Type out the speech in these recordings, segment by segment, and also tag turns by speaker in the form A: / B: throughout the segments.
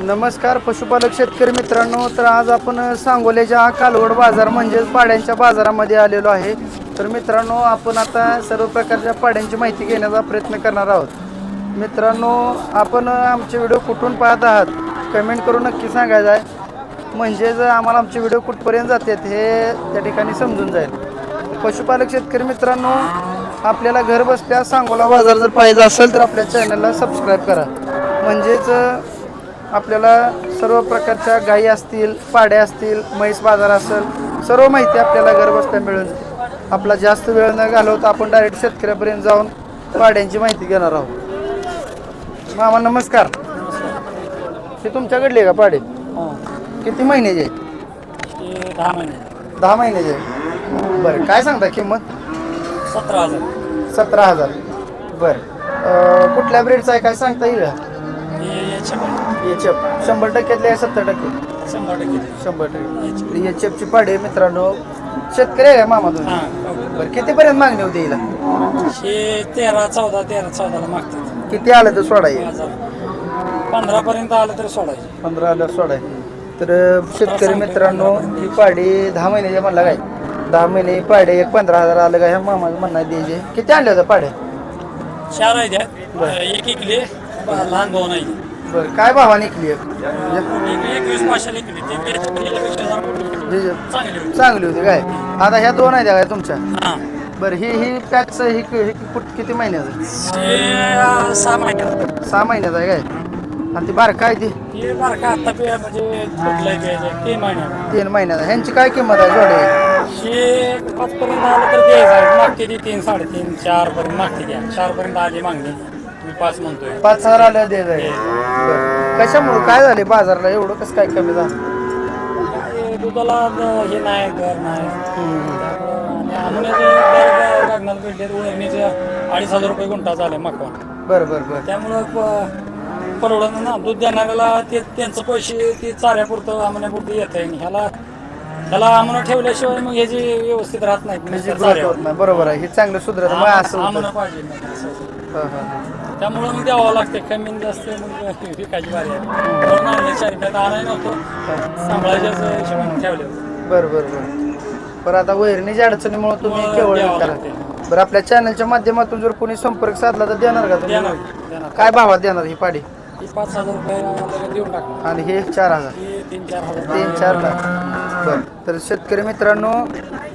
A: नमस्कार पशुपालक शेतकरी मित्रांनो. तर आज आपण सांगोल्याच्या कालवड बाजार म्हणजेच पाड्यांच्या बाजारामध्ये आलेलो आहे. तर मित्रांनो आपण आता सर्व प्रकारच्या पाड्यांची माहिती घेण्याचा प्रयत्न करणार आहोत. मित्रांनो आपण आमचे व्हिडिओ कुठून पाहत आहात कमेंट करून नक्की सांगायचं आहे. म्हणजेच आम्हाला आमचे व्हिडिओ कुठपर्यंत जातात हे त्या ठिकाणी समजून जाईल. पशुपालक शेतकरी मित्रांनो आपल्याला घर बसल्या सांगोला बाजार जर पाहिजे असेल तर आपल्या चॅनलला सबस्क्राईब करा. म्हणजेच आपल्याला सर्व प्रकारच्या गायी असतील पाड्या असतील म्हैस बाजार असेल सर्व माहिती आपल्याला घर बसल्या मिळून. आपला जास्त वेळ न घालवता आपण डायरेक्ट शेतकऱ्यापर्यंत जाऊन पाड्यांची माहिती घेणार आहोत. मामा नमस्कार. हे तुमच्याकडले आहे का पाडे? किती महिन्याचे आहेत?
B: ते दहा महिने.
A: दहा महिन्याचे आहे बरं काय सांगता किंमत?
B: सतरा हजार.
A: सतरा हजार. बरं. कुठल्या ब्रेडचा आहे? काय सांगता येईल? एच एफ शंभर टक्क्यातले आहे सत्तर टक्के.
B: शंभर टक्के.
A: शंभर टक्के. एच एफची पाडे मित्रांनो. शेतकरी आहे का मामा तुम्ही
B: हां.
A: बरं कितीपर्यंत मागणी होती हिला?
B: हे तेरा चौदा तेरा चौदाला मागतात.
A: किती आलं तर सोडाय
B: हजार. पंधरापर्यंत आलं तरी सोडायचे.
A: पंधरा आलं सोडाय तर शेतकरी मित्रांनो ही पाडी दहा महिन्याच्या म्हणला काय? दहा महिने ही पाडे एक पंधरा हजार आलं काय? ह्या मामाचं म्हणणं आहे द्यायचे. किती आणले होत्या पाड्या
B: चार आहे त्या एक इकले लहान भाऊ नाही.
A: बरं काय भावाने निघली एक?
B: एकवीस पाचशे जरा चांगली होती.
A: चांगली होती काय? आता ह्या दोन आहेत काय तुमच्या?
B: हां
A: बरं ही ही पॅक्स ही ही कुठ- किती महिन्याचं
B: ते सहा महिन्यात
A: सहा महिन्याचं आहे काय? आणि ती बार काय ती?
B: ते आता पे म्हणजे तीन महिन्यात
A: तीन महिन्याचं ह्यांची काय किंमत आहे जोडे?
B: हे पाचपर्यंत आलं तर द्यायचं मागते ती तीन साडेतीन चार पर्यंत मागते द्या चार पर्यंत आली मागणी. मी पाच म्हणतोय.
A: पाच हजार आल्या दे जाईल कशामुळे? काय झाले बाजारला? एवढं कसं काय कमी झालं?
B: काय दुधाला द- हे नाही दर नाही. त्यामुळं आणि अमोनियाचे दर भेटले अडीच हजार रुपये गुंठा झाले मकवा
A: बरं बरं बरं.
B: त्यामुळं प- परवडत ना. दूध देणाऱ्याला ते त्यांचं पैसे ते चाऱ्यापुरतं आमण्यापुरतं येत आहे ह्याला ह्याला आमनं ठेवल्याशिवाय मग ह्याची व्यवस्थित राहत नाहीत
A: म्हणजे होत. नाही. बरोबर आहे. हे चांगलं सुधरत. मग असं
B: पाहिजे असं.
A: हां, हां, हां.
B: त्यामुळं मग द्यावं लागते कमी जास्त मग विकायची बारी आहे. म्हणून आणले चार रुपयात आणाय नव्हतं. सांभाळायच्याच हिशोबाने ठेवले. होते.
A: बरं बरं बरं. बरं आता वैरणीच्या अडचणीमुळे तुम्ही
B: मग
A: केवळ
B: द्यावं
A: करा. बरं आपल्या चॅनलच्या माध्यमातून जर कोणी संपर्क साधला तर देणार का
B: देणार
A: तुम्ही?
B: देणार
A: काय भावात देणार ही पाडी?
B: ही पाच हजार रुपये लगेच देऊन टाकणार
A: आणि हे चार हजार.
B: ही तीन चार हजार.
A: तीन चार लाख. बरं तर शेतकरी मित्रांनो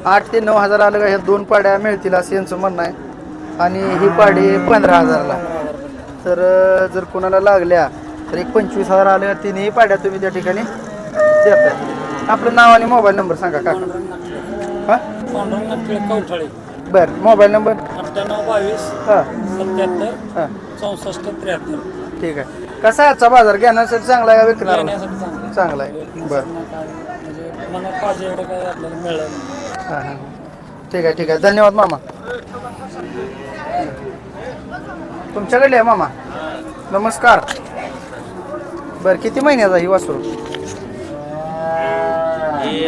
A: आठ ते नऊ हजार आलं का ह्या दोन पाड्या मिळतील असं यांचं म्हणणं आहे. आणि ही पाडी पंधरा हजारला. तर जर कोणाला लागल्या तर एक पंचवीस हजार आल्या तिन्ही पाड्या तुम्ही त्या ठिकाणी देता आपलं नाव आणि मोबाईल नंबर सांगा काका. हां? बरं मोबाईल नंबर?
B: अठ्ठ्याण्णव बावीस
A: हां.
B: सत्याहत्तर
A: हां.
B: चौसष्ट त्र्याहत्तर.
A: ठीक आहे. कसा आहे आजचा बाजार? घेण्यासाठी चांगला आहे का विकणार?
B: चांगलं
A: आहे. बरं.
B: म्हणजे मनात पाहिजे एवढं काय आपल्याला मिळालं
A: ठीक आहे ठीक आहे. धन्यवाद मामा. तुमच्याकडले आहे मामा. नमस्कार. बरं किती महिन्याचा ही वासरू?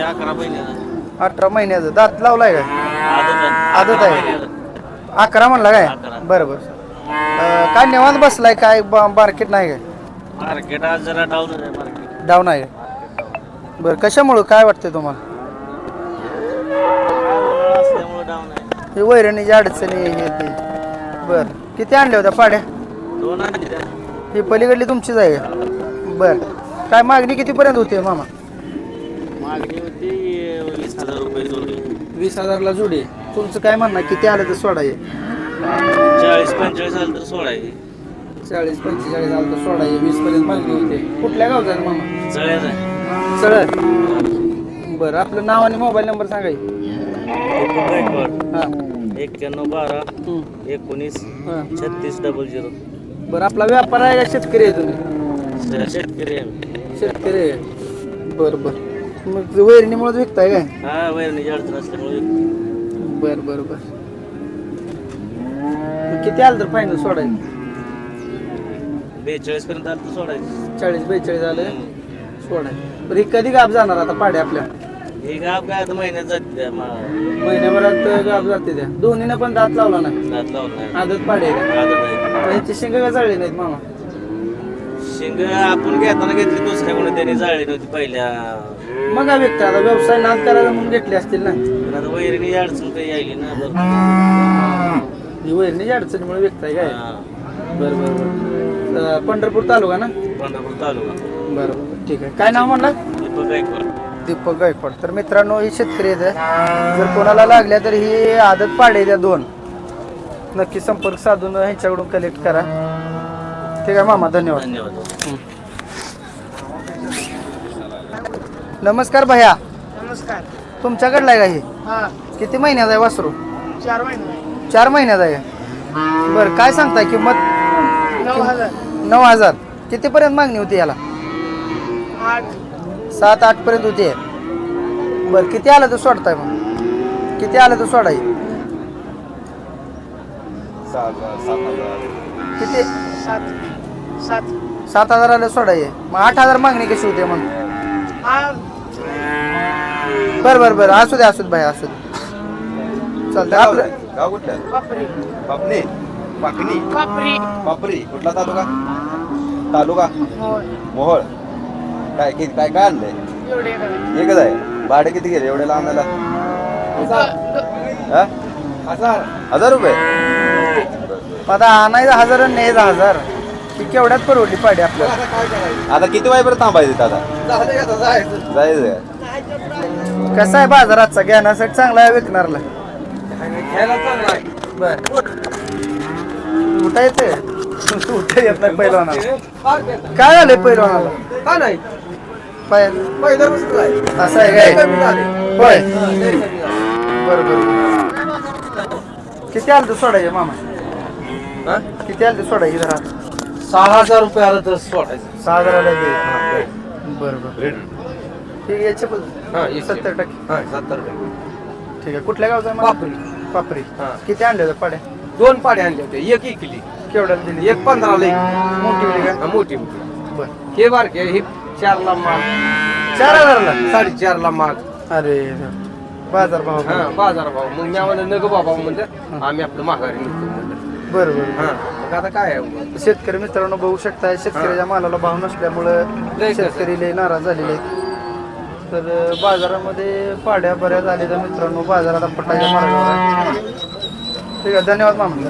C: अकरा
A: अठरा महिन्याचं दात लावलाय काय? आदत आहे. अकरा म्हणला काय? बरं बरं. काय निवांत बसलाय काय? मार्केट नाही काय?
C: मार्केट आज जरा डाऊन आहे
A: डाऊन आहे. बरं कशामुळं? काय वाटतंय तुम्हाला? हे वैरणीची अडचणी हे ते. बरं. किती आणल्या होत्या पाड्या?
C: दोन आणि त्या
A: ही पलीकडली तुमचीच आहे? बरं. काय मागणी कितीपर्यंत होते मामा?
C: मागणी होती वीस हजार रुपये जोडी.
A: वीस हजारला जोडी. तुमचं काय म्हणणं? किती आलं तर सोडा ये
C: चाळीस पंचेचाळीस झालं तर सोडायची
A: चाळीस पंचेचाळीस आलं तर सोडा ये वीस पर्यंत मागणी होते. कुठल्या गावचा आहे मामा?
C: आहे.
A: चढ बरं आपलं नाव आणि मोबाईल नंबर सांगाय हां.
C: एक्क्याण्णव बारा
A: हं.
C: एकोणीस
A: हां.
C: छत्तीस डबल झिरो
A: बरं आपला व्यापार आहे का शेतकरी आहे तुम्ही?
C: शेतकरी आहे
A: शेतकरी आहे. बरं बरं. मग वैरणीमुळेच विकताय काय?
C: हा वैरणीची अडचण असल्यामुळे
A: बरं बरं बरं. मग किती आलं तर फायनल सोडायचं?
C: बेचाळीस पर्यंत आलं तर सोडायची.
A: चाळीस बेचाळीस आलं? सोडायचं. बरं ही कधी गाप जाणार आता पाड्या आपल्या?
C: हे गाव काय आता महिन्यात जाते
A: महिन्याभरात गाप जाते त्या. दोन्हीनं पण दात लावला नाही.
C: दात लावून नाही.
A: आदत पाडे
C: आदत आहे.
A: यांची शेंगा का चालली नाहीत मामा?
C: शिंग आपण घेताना घेतली दुसऱ्याकडून त्यांनी जाळली नव्हती पहिल्या.
A: मग काय विकता? आता व्यवसाय नाद करायला म्हणून घेतले असतील ना.
C: पण आता वैरणी अडचण काही यायली ना
A: ही वैरणीची अडचणीमुळे विकताय काय?
C: हा.
A: बरं बरं बरं. अं, पंढरपूर तालुका ना?
C: पंढरपूर तालुका.
A: बरं बरं. ठीक आहे. काय नाव म्हणलं?
C: दीपक गायकवाड.
A: दीपक गायकवाड. तर मित्रांनो ही शेतकरी आहेत. जर कोणाला लागल्या तर ही आदत पाडे त्या दोन. नक्की संपर्क साधून ह्यांच्याकडून कलेक्ट करा. ठीक आहे मामा धन्यवाद.
C: धन्यवाद.
A: नमस्कार भैया.
D: नमस्कार.
A: तुमच्याकडला आहे का हे?
D: हा.
A: किती महिन्याचा आहे वासरू?
D: चार महिने.
A: चार महिन्याचा आहे. बरं काय सांगताय किंमत?
D: नऊ हजार.
A: नऊ हजार. कितीपर्यंत मागणी होती याला?
D: आठ.
A: सात आठ पर्यंत होती. बरं किती आलं तर सोडताय मग? किती आलं तर सोडाय? किती?
D: सात सात.
A: सात हजार आलं सोडाय. मग आठ हजार मागणी कशी होते मग? बरं बरं बरं. असू दे असू दे भाई असू दे. चालतंय. आपलं
E: गाव कुठलं?
D: बापरी.
E: पापणी पापरी कुठला तालुका? तालुका? मोहोळ. काय किती काय काय आणलंय?
D: एवढे काय
E: एकच आहे. भाडे किती गेले? एवढ्याला आणायला हा? हजार. रुपये?
A: आता आणायचं हजार आणि न्यायचं हजार. ती केवढ्यात परवडली पाडी आपल्याला?
E: आता किती वाजेपर्यंत थांबायचं आता? जायचं. का?
A: कसा आहे बाजार आजचा घेण्यासाठी चांगला आहे विकणारला? बर. उठा येते उठा येत नाही पहिलवानाला काय झालंय पहिलवानाला
F: का नाही?
A: पाय.
F: पहिल्यापासून
A: असं आहे काय? होय.
F: आहे
A: किती आलं तू सोडायचे मामा? किती आलं तू सोडायची जरा.
F: सहा हजार रुपये आलं तर सोडायचं.
A: सहा हजार आलं ते बरं. बरं ठीक आहे याचे पण
F: हा, याचे.
A: सत्तर टक्के.
F: हा सत्तर रुपये
A: ठीक आहे. कुठल्या गावचा आहे?
F: पापरी.
A: पापरी.
F: हा.
A: किती आणले होते पाड्या?
F: दोन पाड्या आणले होते. एक इकली
A: केवढ्याला दिली?
F: एक पंधराला एक.
A: मोठी होती का?
F: हा, मोठी मोठी
A: बरं.
F: हे बारके हे चारला माग.
A: चार हजारला
F: साडेचारला माग.
A: अरे बाजार भाव
F: हा बाजार भाव. मग मी म्हणलं नग बाबा म्हणलं आम्ही आपलं माघारी निघतो म्हणलं.
A: बरं बरं
F: हा मग आता काय आहे?
A: शेतकरी मित्रांनो बघू शकता शेतकऱ्याच्या मालाला भाव नसल्यामुळं
F: लय कसं.
A: शेतकरी लय नाराज झालेले आहेत. तर अं, बाजारामध्ये पाड्या बऱ्याच आलेल्या मित्रांनो बाजाराला पटायच्या मार्गावर आहे. ठीक आहे धन्यवाद मामा.